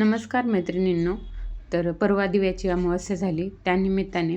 नमस्कार मैत्रिणींनो. तर परवा दिव्याची अमावस्या झाली. त्यानिमित्ताने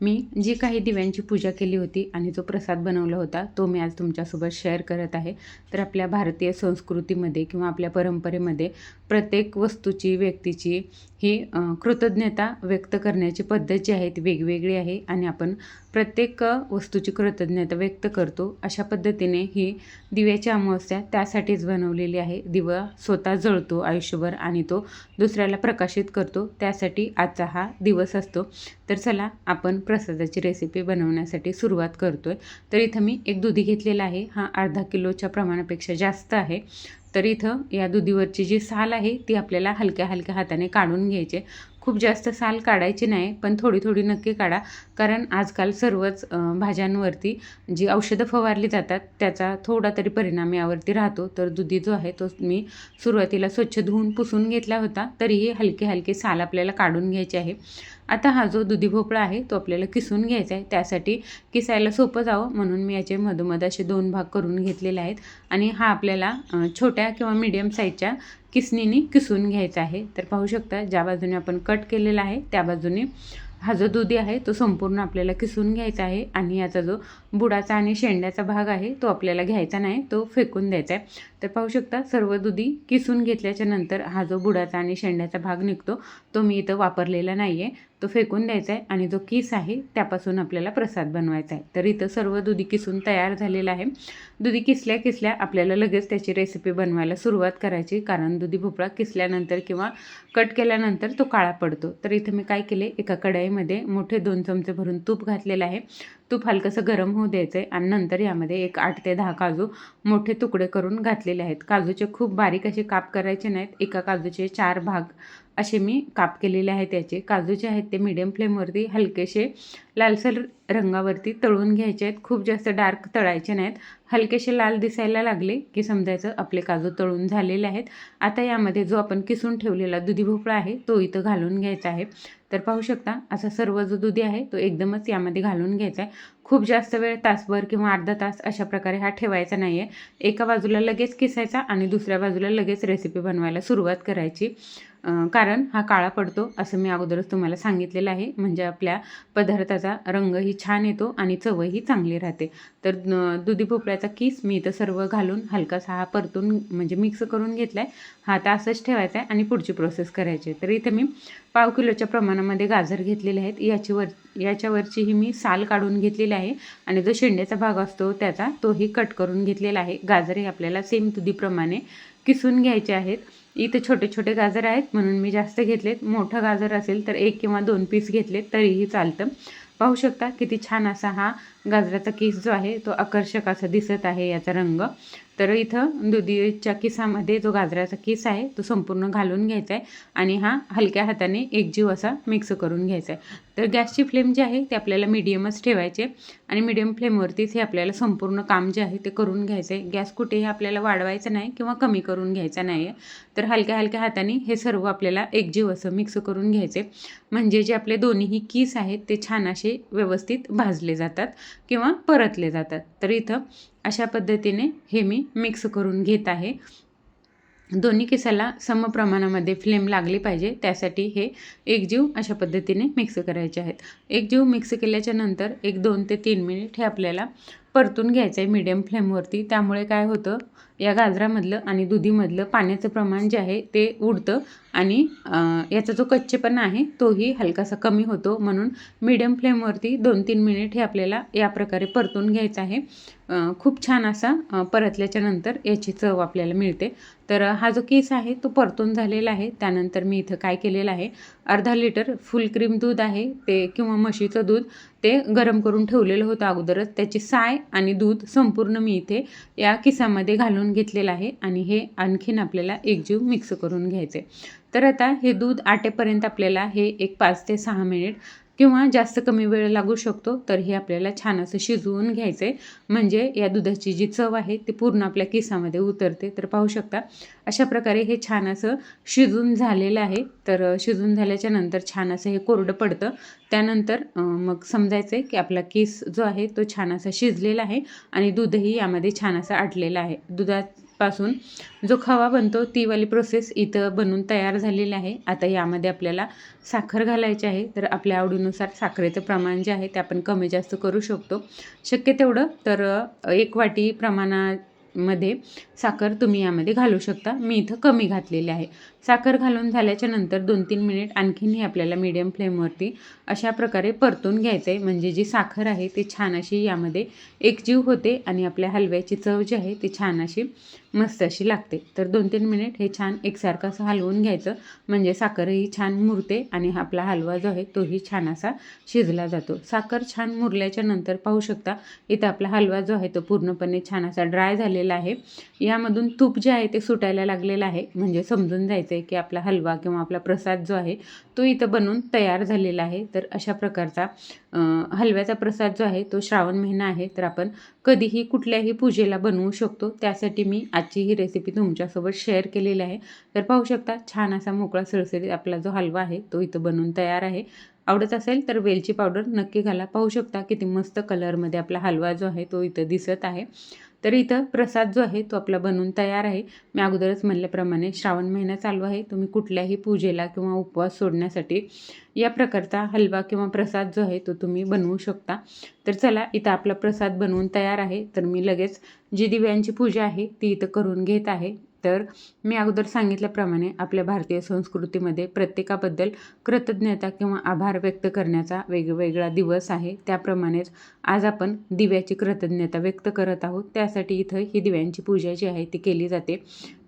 मी जी काही दिव्यांची पूजा केली होती आणि जो प्रसाद बनवला होता तो मी आज तुमच्यासोबत शेअर करत आहे. तर आपल्या भारतीय संस्कृतीमध्ये किंवा आपल्या परंपरेमध्ये प्रत्येक वस्तूची व्यक्तीची ही कृतज्ञता व्यक्त करण्याची पद्धत जी आहे ती वेगवेगळी आहे आणि आपण प्रत्येक वस्तूची कृतज्ञता व्यक्त करतो अशा पद्धतीने ही दिव्याची अमावस्या त्यासाठीच बनवलेली आहे. दिवा स्वतः जळतो आयुष्यभर आणि तो दुसऱ्याला प्रकाशित करतो त्यासाठी आजचा हा दिवस असतो. तर चला आपण प्रसादाची रेसिपी बनवण्यासाठी सुरुवात करतो आहे तर इथं मी एक दुधी घेतलेला आहे. हा अर्धा किलोच्या प्रमाणापेक्षा जास्त आहे. तर इथं या दुधीवरची जी साल आहे ती आपल्याला हलक्या हलक्या हाताने काढून घ्यायची खूप जास्त साल काढायची नाही पण थोडी थोडी नक्की काढा. कारण आजकाल सर्वच भाज्यांवरती जी औषधं फवारली जातात त्याचा थोडा तरी परिणाम यावरती राहतो. तर दुधी जो आहे तो मी सुरुवातीला स्वच्छ धुवून पुसून घेतला होता. तरीही हलके हलके साल आपल्याला काढून घ्यायचे आहे. आता हा जो दुधी भोपळा आहे तो आपल्याला किसून घ्यायचा आहे. त्यासाठी किसायला सोपं जावं म्हणून मी याचे मधोमध असे दोन भाग करून घेतलेले आहेत. आणि हा आपल्याला छोट्या किंवा मीडियम साईजच्या किसणीने किसून घ्यायचा आहे. तर पाहू शकता ज्या बाजूने आपण कट केलेला आहे त्या बाजूने हा जो दुधी आहे तो संपूर्ण आपल्याला किसून घ्यायचा आहे. आणि याचा जो बुडाचा आणि शेंड्याचा भाग आहे तो आपल्याला घ्यायचा नाही तो फेकून द्यायचा आहे. तर पाहू शकता सर्व दुधी किसून घेतल्याच्या नंतर हा जो बुडाचा आणि शेंड्याचा भाग निघतो तो मी इथं वापरलेला नाही आहे तो फेकून द्यायचा आहे आणि जो किस आहे त्यापासून आपल्याला प्रसाद बनवायचा आहे तर इथं सर्व दुधी किसून तयार झालेला आहे. दुधी किसल्या किसल्या आपल्याला लगेच त्याची रेसिपी बनवायला सुरुवात करायची कारण दुधी भोपळा किसल्यानंतर किंवा कट केल्यानंतर तो काळा पडतो. तर इथं मी काय केले एका कढईमध्ये मोठे दोन चमचे भरून तूप घातलेलं आहे. तूप हलकंसं गरम होऊ द्यायचं आहे आणि नंतर यामध्ये एक आठ ते दहा काजू मोठे तुकडे करून घातलेले आहेत. काजूचे खूप बारीक असे काप करायचे नाहीत. एका काजूचे चार भाग असे मी काप केलेले आहेत त्याचे. काजू जे आहेत ते मीडियम फ्लेमवरती हलकेसे लालसर रंगावरती तळून घ्यायचे आहेत. खूप जास्त डार्क तळायचे नाहीत. हलकेसे लाल दिसायला लागले की समजायचं आपले काजू तळून झालेले आहेत. आता यामध्ये जो आपण किसून ठेवलेला दुधी भोपळा आहे तो इथं घालून घ्यायचा आहे. तर पाहू शकता असा सर्व जो दुधी आहे तो एकदमच यामध्ये घालून घ्यायचा आहे. खूप जास्त वेळ तासभर किंवा अर्धा तास अशा प्रकारे हा ठेवायचा नाही आहे एका बाजूला लगेच किसायचा आणि दुसऱ्या बाजूला लगेच रेसिपी बनवायला सुरुवात करायची. कारण हा काळा पडतो असं मी अगोदरच तुम्हाला सांगितलेलं आहे. म्हणजे आपल्या पदार्थाचा रंगही छान येतो आणि चवही चांगली राहते. तर दुधी भोपळ्याचा किस मी इथं सर्व घालून हलकासा हा परतून म्हणजे मिक्स करून घेतला आहे हा आता असंच ठेवायचा आहे आणि पुढची प्रोसेस करायची आहे. तर इथं मी पाव किलोच्या प्रमाणामध्ये गाजर घेतलेले आहेत. याची वर याच्यावरची ही मी साल काढून घेतलेली आहे आणि जो शेंड्याचा भाग असतो त्याचा तोही कट करून घेतलेला आहे. गाजर हे आपल्याला सेम दुधीप्रमाणे किसून घ्यायचे आहेत. इथे छोटे छोटे गाजर आहेत म्हणून मी जास्त घेतलेत. मोठं गाजर असेल तर एक किंवा दोन पीस घेतलेत तरीही चालतं. पाहू शकता किती छान असा हा गाजराचा केस जो आहे तो आकर्षक असा दिसत आहे याचा रंग. तर इथं दुधीच्या किसामध्ये जो गाजराचा किस आहे तो संपूर्ण घालून घ्यायचा आहे आणि हा हलक्या हाताने एकजीव असा मिक्स करून घ्यायचा आहे. तर गॅसची फ्लेम जी आहे ते आपल्याला मिडियमच ठेवायचे आणि मिडियम फ्लेमवरतीच हे आपल्याला संपूर्ण काम जे आहे ते करून घ्यायचं आहे. गॅस कुठेही आपल्याला वाढवायचा नाही किंवा कमी करून घ्यायचा नाही आहे. तर हलक्या हलक्या हाताने हे सर्व आपल्याला एकजीव असं मिक्स करून घ्यायचे म्हणजे जे आपले दोन्हीही किस आहेत ते छान असे व्यवस्थित भाजले जातात किंवा परतले जातात. तर इथं अशा पद्धतीने हे मी मिक्स करून घेत आहे. दोन्ही केसाला समप्रमाणामध्ये फ्लेम लागली पाहिजे त्यासाठी हे एकजीव अशा पद्धतीने मिक्स करायचे आहेत. एकजीव मिक्स केल्याच्यानंतर एक दोन ते तीन मिनिट हे आपल्याला परतून घ्यायचं आहे मीडियम फ्लेमवरती त्यामुळे काय होतं या गाजरामधलं आणि दुधीमधलं पाण्याचं प्रमाण जे आहे ते उडतं आणि याचा जो कच्चेपणा आहे तोही हलकासा कमी होतो. म्हणून मीडियम फ्लेमवरती दोन तीन मिनिट हे आपल्याला या प्रकारे परतून घ्यायचं आहे. खूप छान असा परतल्याच्या नंतर याची चव आपल्याला मिळते. तर हा जो केस आहे तो परतून झालेला आहे. त्यानंतर मी इथं काय केलेलं आहे अर्धा लिटर फुल क्रीम दूध आहे ते किंवा म्हशीचं दूध ते गरम करून ठेवलेलं होतं अगोदरच. त्याची साय आणि दूध संपूर्ण मी इथे या किसामध्ये घालून घेतलेलं आहे आणि हे आणखीन आपल्याला एकजीव मिक्स करून घ्यायचे तर आता हे दूध आटेपर्यंत आपल्याला हे एक पाच ते सहा मिनिट किंवा जास्त कमी वेळ लागू शकतो तर हे आपल्याला छान असं शिजवून घ्यायचं आहे म्हणजे या दुधाची जी चव आहे ती पूर्ण आपल्या केसामध्ये उतरते. तर पाहू शकता अशा प्रकारे हे छान असं शिजून झालेलं आहे. तर शिजून झाल्याच्यानंतर छान असं हे कोरडं पडतं. त्यानंतर मग समजायचं आहे की आपला केस जो आहे तो छान असा शिजलेला आहे आणि दूधही यामध्ये छान असं आटलेलं आहे. दुधात पासून जो खवा बनतो ती वाली प्रोसेस इथं बनून तयार झालेली आहे. आता यामध्ये आपल्याला साखर घालायची आहे. तर आपल्या आवडीनुसार साखरेचं प्रमाण जे आहे ते आपण कमी जास्त करू शकतो. शक्य तेवढं तर एक वाटी प्रमाणामध्ये साखर तुम्ही यामध्ये घालू शकता. मी इथं कमी घातलेली आहे. साखर घालून झाल्याच्यानंतर दोन तीन मिनिट आणखीनही आपल्याला मीडियम फ्लेमवरती अशा प्रकारे परतून घ्यायचं आहे म्हणजे जी साखर आहे ती छान अशी यामध्ये एकजीव होते आणि आपल्या हलव्याची चव जी आहे ती छान अशी मस्त अशी लागते. तर दोन तीन मिनिट हे छान एकसारखं असं हलवून घ्यायचं. म्हणजे साखरही छान मुरते आणि आपला हलवा जो आहे तोही छान असा शिजला जातो. साखर छान मुरल्याच्या नंतर पाहू शकता इथं आपला हलवा जो आहे तो पूर्णपणे छान असा ड्राय झालेला आहे. यामधून तूप जे आहे ते सुटायला लागलेलं आहे. म्हणजे समजून जायचं आहे की आपला हलवा किंवा आपला प्रसाद जो आहे तो इथं बनून तयार झालेला आहे. तर अशा प्रकारचा हलव्याचा प्रसाद जो आहे तो श्रावण महिना आहे. तर आपण कधीही कुठल्याही पूजेला बनवू शकतो. त्यासाठी मी आजची ही रेसिपी तुमच्यासोबत शेअर केलेली आहे. तर पाहू शकता छान असा मोकळा सळसळीत आपला जो हलवा आहे तो इथं बनवून तयार आहे. आवडत असेल तर वेलची पावडर नक्की घाला. पाहू शकता किती मस्त कलरमध्ये आपला हलवा जो आहे तो इथं दिसत आहे. तर इथं प्रसाद जो आहे तो आपला बनवून तयार आहे. मी अगोदरच म्हणल्याप्रमाणे श्रावण महिना चालू आहे. तुम्ही कुठल्याही पूजेला किंवा उपवास सोडण्यासाठी या प्रकारचा हलवा किंवा प्रसाद जो आहे तो तुम्ही बनवू शकता. तर चला इथं आपला प्रसाद बनवून तयार आहे. तर मी लगेच जी दिव्यांची पूजा आहे ती इथं करून घेत आहे. तर मी अगोदर सांगितल्याप्रमाणे आपल्या भारतीय संस्कृतीमध्ये प्रत्येकाबद्दल कृतज्ञता किंवा आभार व्यक्त करण्याचा वेगवेगळा दिवस आहे. त्याप्रमाणेच आज आपण दिव्याची कृतज्ञता व्यक्त करत आहोत. त्यासाठी इथं ही दिव्यांची पूजा जी आहे ती केली जाते.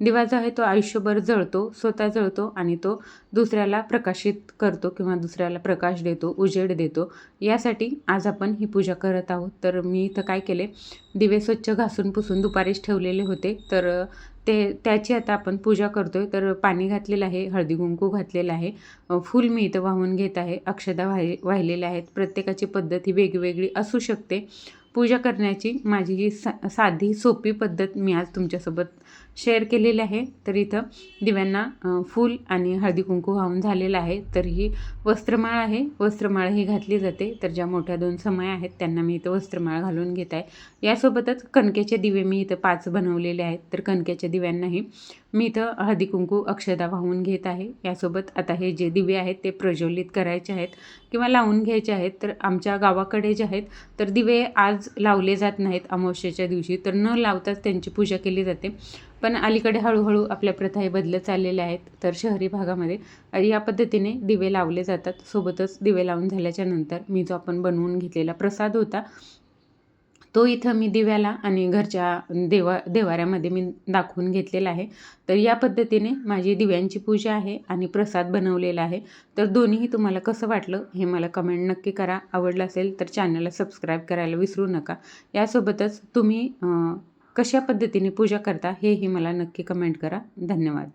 दिवा जो आहे तो आयुष्यभर जळतो स्वतः जळतो आणि तो दुसऱ्याला प्रकाशित करतो किंवा दुसऱ्याला प्रकाश देतो उजेड देतो. यासाठी आज आपण ही पूजा करत आहोत. तर मी इथं काय केले? दिवे स्वच्छ घासून पुसून दुपारीच ठेवलेले होते. तर ते त्याची आता आपण पूजा करतो आहे तर पाणी घातलेलं आहे हळदी कुंकू घातलेलं आहे फूल मी इथं वाहून घेत आहे अक्षदा वाहि वाहिलेल्या आहेत. प्रत्येकाची पद्धत ही वेगवेगळी असू शकते. पूजा करण्याची माझी ही सा साधी सोपी पद्धत मी आज तुमच्यासोबत शेअर केलेले आहे. तर इथं दिव्यांना फूल आणि हळदी कुंकू वाहून झालेलं आहे. तर ही वस्त्रमाळ आहे. वस्त्रमाळ ही घातली जाते. तर ज्या मोठ्या दोन समय आहेत त्यांना मी इथं वस्त्रमाळ घालून घेत आहे. यासोबतच कणकेचे दिवे मी इथं पाच बनवलेले आहेत. तर कणकेच्या दिव्यांनाही मी इथं हळदी कुंकू अक्षदा वाहून घेत आहे. यासोबत आता हे जे दिवे आहेत ते प्रज्वलित करायचे आहेत किंवा लावून घ्यायचे आहेत. तर आमच्या गावाकडे जे आहेत तर दिवे आज लावले जात नाहीत अमावस्येच्या दिवशी. तर न लावताच त्यांची पूजा केली जाते. पण अलीकडे हळूहळू आपल्या प्रथा हे बदलत चाललेल्या आहेत. तर शहरी भागामध्ये या पद्धतीने दिवे लावले जातात. सोबतच दिवे लावून झाल्याच्यानंतर मी जो आपण बनवून घेतलेला प्रसाद होता तो इथं मी दिव्याला आणि घरच्या देवा देवाऱ्यामध्ये मी दाखवून घेतलेला आहे. तर या पद्धतीने माझी दिव्यांची पूजा आहे आणि प्रसाद बनवलेला आहे. तर दोन्हीही तुम्हाला कसं वाटलं हे मला कमेंट नक्की करा. आवडलं असेल तर चॅनलला सबस्क्राईब करायला विसरू नका. यासोबतच तुम्ही कशा पद्धतीने पूजा करता हेही मला नक्की कमेंट करा. धन्यवाद.